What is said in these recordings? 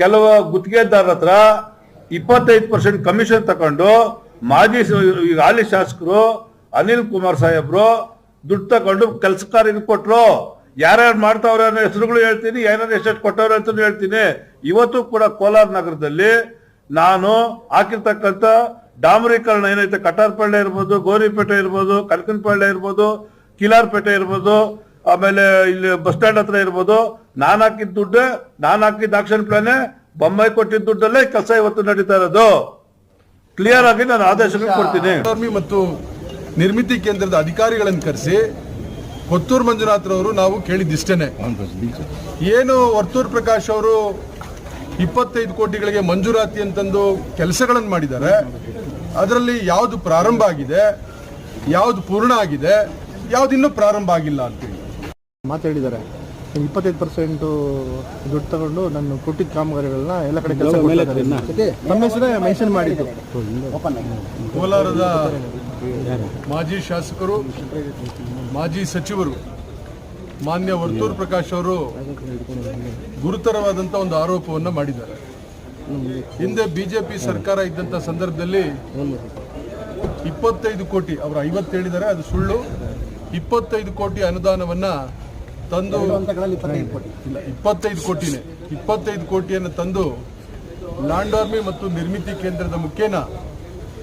ಕೆಲವು ಗುತ್ತಿಗೆದಾರರ ಹತ್ರ ಇಪ್ಪತ್ತೈದು ಪರ್ಸೆಂಟ್ ಕಮಿಷನ್ ತಗೊಂಡು ಮಾಜಿ ಈಗ ಹಾಲಿ ಶಾಸಕರು ಅನಿಲ್ ಕುಮಾರ್ ಸಾಹೇಬ್ರು ದುಡ್ಡು ತಗೊಂಡು ಕೆಲಸಕಾರಿಗೆ ಕೊಟ್ರು. ಯಾರ್ಯಾರು ಮಾಡ್ತಾವ್ರೆ ಹೆಸರುಗಳು ಹೇಳ್ತೀನಿ ಯಾರ್ಯಾರು ಎಷ್ಟು ಕೊಟ್ಟವ್ರೆ ಅಂತ ಹೇಳ್ತೀನಿ. ಇವತ್ತು ಕೂಡ ಕೋಲಾರ ನಗರದಲ್ಲಿ ನಾನು ಹಾಕಿರ್ತಕ್ಕಂಥ ಡಾಮರೀಕರಣ ಏನೈತೆ ಕಟಾರ್ಪಳ್ಳೆ ಇರ್ಬೋದು, ಗೋರಿಪೇಟೆ ಇರ್ಬೋದು, ಕನಕನಪಳ್ಳೆ ಇರ್ಬೋದು, ಕಿಲಾರ್ಪೇಟೆ ಇರ್ಬೋದು, ಆಮೇಲೆ ಇಲ್ಲಿ ಬಸ್ ಸ್ಟ್ಯಾಂಡ್ ಹತ್ರ ಇರ್ಬೋದು ನಾನ್ ಹಾಕಿದ ದುಡ್ಡು ನಾನ್ ಹಾಕಿದ ಆಕ್ಷನ್ ಪ್ಲಾನ್ ಬೊಂಬೈ ಕೊಟ್ಟಿದ್ದ ದುಡ್ಡಲ್ಲೇ ಕೆಲಸ ಇವತ್ತು ನಡೀತಾ ಇರೋದು. ಕ್ಲಿಯರ್ ಆಗಿ ನಾನು ಆದೇಶಗಳು ಕೊಡ್ತೀನಿ. ಮತ್ತು ನಿರ್ಮಿತಿ ಕೇಂದ್ರದ ಅಧಿಕಾರಿಗಳನ್ನು ಕರೆಸಿ ಕೊತ್ತೂರು ಮಂಜುನಾಥ್ರವರು ನಾವು ಕೇಳಿದ್ದಿಷ್ಟೇನೆ. ಏನು ವರ್ತೂರ್ ಪ್ರಕಾಶ್ ಅವರು ಇಪ್ಪತ್ತೈದು ಕೋಟಿಗಳಿಗೆ ಮಂಜೂರಾತಿ ಅಂತಂದು ಕೆಲಸಗಳನ್ನು ಮಾಡಿದ್ದಾರೆ. ಅದರಲ್ಲಿ ಯಾವುದು ಪ್ರಾರಂಭ ಆಗಿದೆ ಯಾವುದು ಪೂರ್ಣ ಆಗಿದೆ ಯಾವ್ದು ಇನ್ನೂ ಪ್ರಾರಂಭ ಆಗಿಲ್ಲ ಅಂತೇಳಿ ಮಾತಾಡಿದ್ದಾರೆ. ಇಪ್ಪತ್ತೈದು ಪರ್ಸೆಂಟು ದುಡ್ಡು ತಗೊಂಡು ನಾನು ಕೊಟ್ಟಿದ್ದ ಕಾಮಗಾರಿಗಳನ್ನ ಎಲ್ಲ ಕಡೆ ಕೆಲಸ ನಮ್ಮ ಹೆಸರೇ ಮೆನ್ಷನ್ ಮಾಡಿದ್ದು. ಕೋಲಾರದ ಮಾಜಿ ಶಾಸಕರು ಮಾಜಿ ಸಚಿವರು ಮಾನ್ಯ ವರ್ತೂರ್ ಪ್ರಕಾಶ್ ಅವರು ಗುರುತರವಾದಂಥ ಒಂದು ಆರೋಪವನ್ನು ಮಾಡಿದ್ದಾರೆ. ಹಿಂದೆ ಬಿಜೆಪಿ ಸರ್ಕಾರ ಇದ್ದಂಥ ಸಂದರ್ಭದಲ್ಲಿ ಇಪ್ಪತ್ತೈದು ಕೋಟಿ ಅವರು ಐವತ್ತು ಹೇಳಿದ್ದಾರೆ ಅದು ಸುಳ್ಳು. ಇಪ್ಪತ್ತೈದು ಕೋಟಿ ಅನುದಾನವನ್ನ ತಂದು ಇಲ್ಲ ಇಪ್ಪತ್ತೈದು ಕೋಟಿನೇ. ಇಪ್ಪತ್ತೈದು ಕೋಟಿಯನ್ನು ತಂದು ಲ್ಯಾಂಡ್ ಆರ್ಮಿ ಮತ್ತು ನಿರ್ಮಿತಿ ಕೇಂದ್ರದ ಮುಖೇನ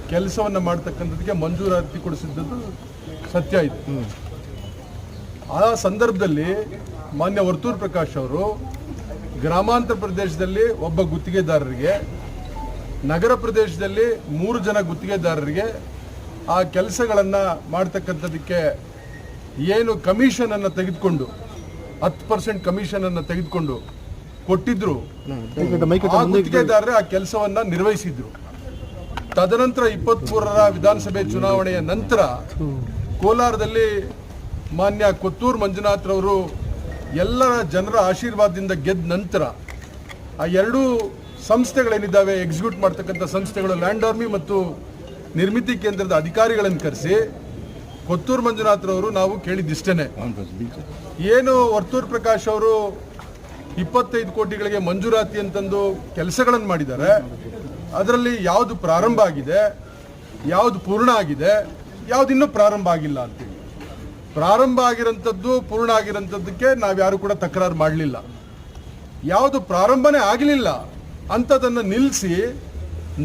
ಕೆಲಸವನ್ನು ಮಾಡ್ತಕ್ಕಂಥದ್ದಕ್ಕೆ ಮಂಜೂರಾತಿ ಕೊಡಿಸಿದ್ದದ್ದು ಸತ್ಯ ಇತ್ತು ಆ ಸಂದರ್ಭದಲ್ಲಿ ಮಾನ್ಯ ವರ್ತೂರ್ ಪ್ರಕಾಶ್ ಅವರು ಗ್ರಾಮಾಂತರ ಪ್ರದೇಶದಲ್ಲಿ ಒಬ್ಬ ಗುತ್ತಿಗೆದಾರರಿಗೆ ನಗರ ಪ್ರದೇಶದಲ್ಲಿ ಮೂರು ಜನ ಗುತ್ತಿಗೆದಾರರಿಗೆ ಆ ಕೆಲಸಗಳನ್ನು ಮಾಡ್ತಕ್ಕಂಥದ್ದಕ್ಕೆ ಏನು ಕಮಿಷನನ್ನು ತೆಗೆದುಕೊಂಡು ಹತ್ತು ಪರ್ಸೆಂಟ್ ಕಮಿಷನ್ ಅನ್ನು ತೆಗೆದುಕೊಂಡು ಕೊಟ್ಟಿದ್ರು. ಆ ಗುತ್ತಿಗೆದಾರರೇ ಆ ಕೆಲಸವನ್ನ ನಿರ್ವಹಿಸಿದ್ರು. ತದನಂತರ ಇಪ್ಪತ್ಮೂರರ ವಿಧಾನಸಭೆ ಚುನಾವಣೆಯ ನಂತರ ಕೋಲಾರದಲ್ಲಿ ಮಾನ್ಯ ಕೊತ್ತೂರು ಮಂಜುನಾಥ್ರವರು ಎಲ್ಲರ ಜನರ ಆಶೀರ್ವಾದದಿಂದ ಗೆದ್ದ ನಂತರ ಆ ಎರಡೂ ಸಂಸ್ಥೆಗಳೇನಿದ್ದಾವೆ ಎಕ್ಸಿಕ್ಯೂಟ್ ಮಾಡ್ತಕ್ಕಂಥ ಸಂಸ್ಥೆಗಳು ಲ್ಯಾಂಡ್ ಆರ್ಮಿ ಮತ್ತು ನಿರ್ಮಿತಿ ಕೇಂದ್ರದ ಅಧಿಕಾರಿಗಳನ್ನು ಕರೆಸಿ ಕೊತ್ತೂರು ಮಂಜುನಾಥ್ರವರು ನಾವು ಕೇಳಿದ್ದಿಷ್ಟೇನೆ. ಏನು ವರ್ತೂರ್ ಪ್ರಕಾಶ್ ಅವರು ಇಪ್ಪತ್ತೈದು ಕೋಟಿಗಳಿಗೆ ಮಂಜೂರಾತಿ ಅಂತಂದು ಕೆಲಸಗಳನ್ನು ಮಾಡಿದ್ದಾರೆ. ಅದರಲ್ಲಿ ಯಾವುದು ಪ್ರಾರಂಭ ಆಗಿದೆ, ಯಾವುದು ಪೂರ್ಣ ಆಗಿದೆ, ಯಾವುದು ಇನ್ನೂ ಪ್ರಾರಂಭ ಆಗಿಲ್ಲ ಅಂತೇಳಿ. ಪ್ರಾರಂಭ ಆಗಿರೋಂಥದ್ದು, ಪೂರ್ಣ ಆಗಿರೋಂಥದ್ದಕ್ಕೆ ನಾವ್ಯಾರು ಕೂಡ ತಕರಾರು ಮಾಡಲಿಲ್ಲ. ಯಾವುದು ಪ್ರಾರಂಭನೇ ಆಗಲಿಲ್ಲ ಅಂಥದನ್ನು ನಿಲ್ಲಿಸಿ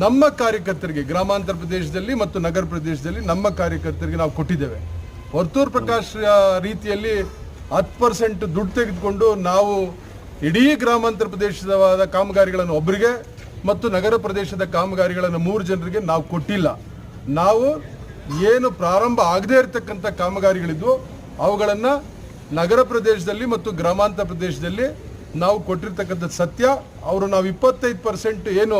ನಮ್ಮ ಕಾರ್ಯಕರ್ತರಿಗೆ ಗ್ರಾಮಾಂತರ ಪ್ರದೇಶದಲ್ಲಿ ಮತ್ತು ನಗರ ಪ್ರದೇಶದಲ್ಲಿ ನಮ್ಮ ಕಾರ್ಯಕರ್ತರಿಗೆ ನಾವು ಕೊಟ್ಟಿದ್ದೇವೆ. ವರ್ತೂರ್ ಪ್ರಕಾಶ್ ರೀತಿಯಲ್ಲಿ ಹತ್ತು ಪರ್ಸೆಂಟ್ ದುಡ್ಡು ತೆಗೆದುಕೊಂಡು ನಾವು ಇಡೀ ಗ್ರಾಮಾಂತರ ಪ್ರದೇಶದ ಕಾಮಗಾರಿಗಳನ್ನು ಒಬ್ಬರಿಗೆ ಮತ್ತು ನಗರ ಪ್ರದೇಶದ ಕಾಮಗಾರಿಗಳನ್ನು ಮೂರು ಜನರಿಗೆ ನಾವು ಕೊಟ್ಟಿಲ್ಲ. ನಾವು ಏನು ಪ್ರಾರಂಭ ಆಗದೇ ಇರತಕ್ಕಂಥ ಕಾಮಗಾರಿಗಳಿದ್ವು, ಅವುಗಳನ್ನು ನಗರ ಪ್ರದೇಶದಲ್ಲಿ ಮತ್ತು ಗ್ರಾಮಾಂತರ ಪ್ರದೇಶದಲ್ಲಿ ನಾವು ಕೊಟ್ಟಿರ್ತಕ್ಕಂಥ ಸತ್ಯ, ಅವರು ನಾವು ಇಪ್ಪತ್ತೈದು ಪರ್ಸೆಂಟ್ ಏನು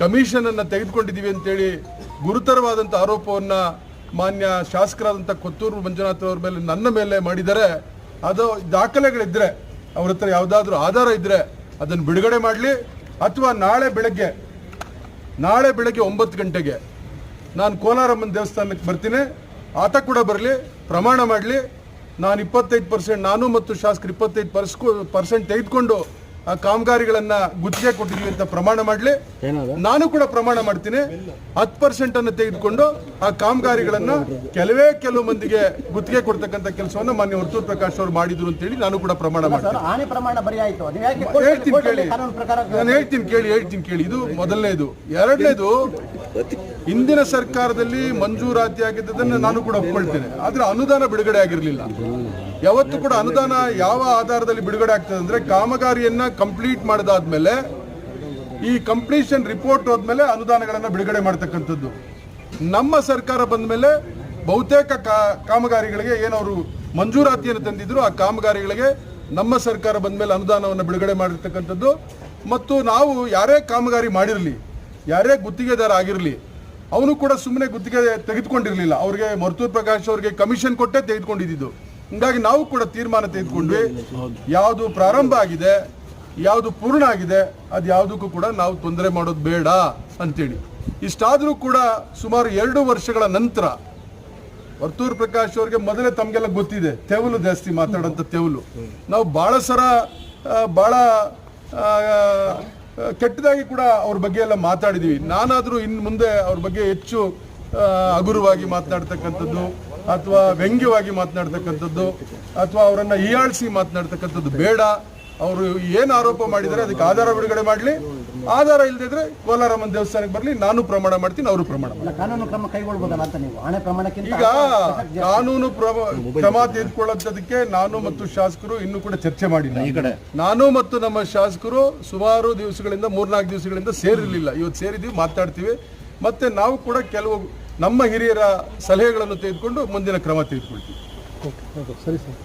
ಕಮಿಷನ್ ಅನ್ನು ತೆಗೆದುಕೊಂಡಿದ್ದೀವಿ ಅಂತೇಳಿ ಗುರುತರವಾದಂಥ ಆರೋಪವನ್ನು ಮಾನ್ಯ ಶಾಸಕರಾದಂಥ ಕೊತ್ತೂರು ಮಂಜುನಾಥ್ ಅವ್ರ ಮೇಲೆ ನನ್ನ ಮೇಲೆ ಮಾಡಿದರೆ, ಅದು ದಾಖಲೆಗಳಿದ್ರೆ, ಅವ್ರ ಹತ್ರ ಯಾವುದಾದ್ರೂ ಆಧಾರ ಇದ್ದರೆ ಅದನ್ನು ಬಿಡುಗಡೆ ಮಾಡಲಿ, ಅಥವಾ ನಾಳೆ ಬೆಳಗ್ಗೆ ನಾಳೆ ಬೆಳಗ್ಗೆ ಒಂಬತ್ತು ಗಂಟೆಗೆ ನಾನು ಕೋಲಾರಮ್ಮನ ದೇವಸ್ಥಾನಕ್ಕೆ ಬರ್ತೀನಿ, ಆತ ಕೂಡ ಬರಲಿ, ಪ್ರಮಾಣ ಮಾಡಲಿ, ನಾನು ಇಪ್ಪತ್ತೈದು ಪರ್ಸೆಂಟ್ ನಾನು ಮತ್ತು ಶಾಸಕರು ಇಪ್ಪತ್ತೈದು ಪರ್ಸ್ ಪರ್ಸೆಂಟ್ ತೆಗೆದುಕೊಂಡು ಕಾಮಗಾರಿಗಳನ್ನ ಗುತ್ತಿಗೆ ಕೊಟ್ಟಿದ್ವಿ ಅಂತ ಪ್ರಮಾಣ ಮಾಡಲಿ. ನಾನು ಕೂಡ ಪ್ರಮಾಣ ಮಾಡ್ತೀನಿ. ಹತ್ತು ಪರ್ಸೆಂಟ್ ಅನ್ನು ತೆಗೆದುಕೊಂಡು ಆ ಕಾಮಗಾರಿಗಳನ್ನ ಕೆಲವೇ ಕೆಲವು ಮಂದಿಗೆ ಗುತ್ತಿಗೆ ಕೊಡ್ತಕ್ಕಂಥ ಕೆಲಸವನ್ನು ಮಾನ್ಯ ವರ್ತೂರ್ ಪ್ರಕಾಶ್ ಅವರು ಮಾಡಿದ್ರು ಅಂತೇಳಿ ನಾನು ಕೂಡ ಪ್ರಮಾಣ ಮಾಡ್ತೀನಿ. ಆನೆ ಪ್ರಮಾಣ ಬರಿ ಆಯ್ತು. ಯಾಕೆ ಹೇಳ್ತೀನಿ ಕೇಳಿ. ಪ್ರಕಾರ ನಾನು ಹೇಳ್ತೀನಿ ಕೇಳಿ ಹೇಳ್ತೀನಿ ಕೇಳಿ. ಇದು ಮೊದಲನೇದು. ಎರಡನೇದು ಹಿಂದಿನ ಸರ್ಕಾರದಲ್ಲಿ ಮಂಜೂರಾತಿ ಆಗಿದ್ದದನ್ನ ನಾನು ಕೂಡ ಒಪ್ಕೊಳ್ತೇನೆ. ಆದ್ರೆ ಅನುದಾನ ಬಿಡುಗಡೆ ಆಗಿರಲಿಲ್ಲ. ಯಾವತ್ತು ಕೂಡ ಅನುದಾನ ಯಾವ ಆಧಾರದಲ್ಲಿ ಬಿಡುಗಡೆ ಆಗ್ತದೆ ಅಂದ್ರೆ ಕಾಮಗಾರಿಯನ್ನ ಕಂಪ್ಲೀಟ್ ಮಾಡಿದಾದ್ಮೇಲೆ ಈ ಕಂಪ್ಲೀಷನ್ ರಿಪೋರ್ಟ್ ಹೋದ್ಮೇಲೆ ಅನುದಾನಗಳನ್ನ ಬಿಡುಗಡೆ ಮಾಡ್ತಕ್ಕಂಥದ್ದು. ನಮ್ಮ ಸರ್ಕಾರ ಬಂದ ಮೇಲೆ ಬಹುತೇಕ ಕಾಮಗಾರಿಗಳಿಗೆ ಏನವರು ಮಂಜೂರಾತಿಯನ್ನು ತಂದಿದ್ರು, ಆ ಕಾಮಗಾರಿಗಳಿಗೆ ನಮ್ಮ ಸರ್ಕಾರ ಬಂದ ಮೇಲೆ ಅನುದಾನವನ್ನು ಬಿಡುಗಡೆ ಮಾಡಿರ್ತಕ್ಕಂಥದ್ದು. ಮತ್ತು ನಾವು ಯಾರೇ ಕಾಮಗಾರಿ ಮಾಡಿರಲಿ, ಯಾರೇ ಗುತ್ತಿಗೆದಾರ ಆಗಿರಲಿ, ಅವನು ಕೂಡ ಸುಮ್ಮನೆ ಗುತ್ತಿಗೆ ತೆಗೆದುಕೊಂಡಿರಲಿಲ್ಲ. ಅವ್ರಿಗೆ ಮರ್ತೂರ್ ಪ್ರಕಾಶ್ ಅವ್ರಿಗೆ ಕಮಿಷನ್ ಕೊಟ್ಟೇ ತೆಗೆದುಕೊಂಡಿದ್ದು. ಹಿಂಗಾಗಿ ನಾವು ಕೂಡ ತೀರ್ಮಾನ ತೆಗೆದುಕೊಂಡ್ವಿ. ಯಾವುದು ಪ್ರಾರಂಭ ಆಗಿದೆ, ಯಾವುದು ಪೂರ್ಣ ಆಗಿದೆ, ಅದು ಯಾವುದಕ್ಕೂ ಕೂಡ ನಾವು ತೊಂದರೆ ಮಾಡೋದು ಬೇಡ ಅಂತೇಳಿ. ಇಷ್ಟಾದರೂ ಕೂಡ ಸುಮಾರು ಎರಡು ವರ್ಷಗಳ ನಂತರ ವರ್ತೂರ್ ಪ್ರಕಾಶ್ ಅವರಿಗೆ ಮೊದಲೇ ತಮಗೆಲ್ಲ ಗೊತ್ತಿದೆ, ತೆವಲು ಜಾಸ್ತಿ ಮಾತಾಡೋಂಥ ತೆವಲು. ನಾವು ಭಾಳ ಸರ ಭಾಳ ಕೆಟ್ಟದಾಗಿ ಕೂಡ ಅವ್ರ ಬಗ್ಗೆ ಎಲ್ಲ ಮಾತಾಡಿದ್ದೀವಿ ನಾನಾದರೂ ಇನ್ನು ಮುಂದೆ ಅವ್ರ ಬಗ್ಗೆ ಹೆಚ್ಚು ಹಗುರವಾಗಿ ಮಾತನಾಡ್ತಕ್ಕಂಥದ್ದು ಅಥವಾ ವ್ಯಂಗ್ಯವಾಗಿ ಮಾತನಾಡ್ತಕ್ಕಂಥದ್ದು ಅಥವಾ ಅವರನ್ನ ಹೀಯಾಳಿಸಿ ಮಾತನಾಡ್ತಕ್ಕಂಥದ್ದು ಬೇಡ. ಅವರು ಏನು ಆರೋಪ ಮಾಡಿದರೆ ಅದಕ್ಕೆ ಆಧಾರ ಬಿಡುಗಡೆ ಮಾಡಲಿ. ಆಧಾರ ಇಲ್ಲದಿದ್ರೆ ಕೋಲಾರಮ್ಮನ ದೇವಸ್ಥಾನಕ್ಕೆ ಬರಲಿ. ನಾನು ಪ್ರಮಾಣ ಮಾಡ್ತೀನಿ ಅವರು ಪ್ರಮಾಣ ಮಾಡ್ತೀನಿ ಕಾನೂನು ಕ್ರಮ ಕೈಗೊಳ್ಬೋದಲ್ಲ ಅಂತ ನೀವು? ಹಣೆ ಪ್ರಮಾಣಕ್ಕಿಂತ ಈಗ ಕಾನೂನು ಪ್ರಮ- ಕ್ರಮ ತೆಗೆದುಕೊಳ್ಳೋದಕ್ಕೆ ನಾನು ಮತ್ತು ಶಾಸಕರು ಇನ್ನೂ ಕೂಡ ಚರ್ಚೆ ಮಾಡಿಲ್ಲ. ಈ ಕಡೆ. ನಾನು ಮತ್ತು ನಮ್ಮ ಶಾಸಕರು ಸುಮಾರು ದಿವಸಗಳಿಂದ ಮೂರ್ನಾಲ್ಕು ದಿವಸಗಳಿಂದ ಸೇರಿರಲಿಲ್ಲ. ಇವತ್ತು ಸೇರಿದ್ದೀವಿ ಮಾತಾಡ್ತೀವಿ. ಮತ್ತೆ ನಾವು ಕೂಡ ಕೆಲವು ನಮ್ಮ ಹಿರಿಯರ ಸಲಹೆಗಳನ್ನು ತೆಗೆದುಕೊಂಡು ಮುಂದಿನ ಕ್ರಮ ತೆಗೆದುಕೊಳ್ತೀವಿ. ಸರಿ ಸರ್.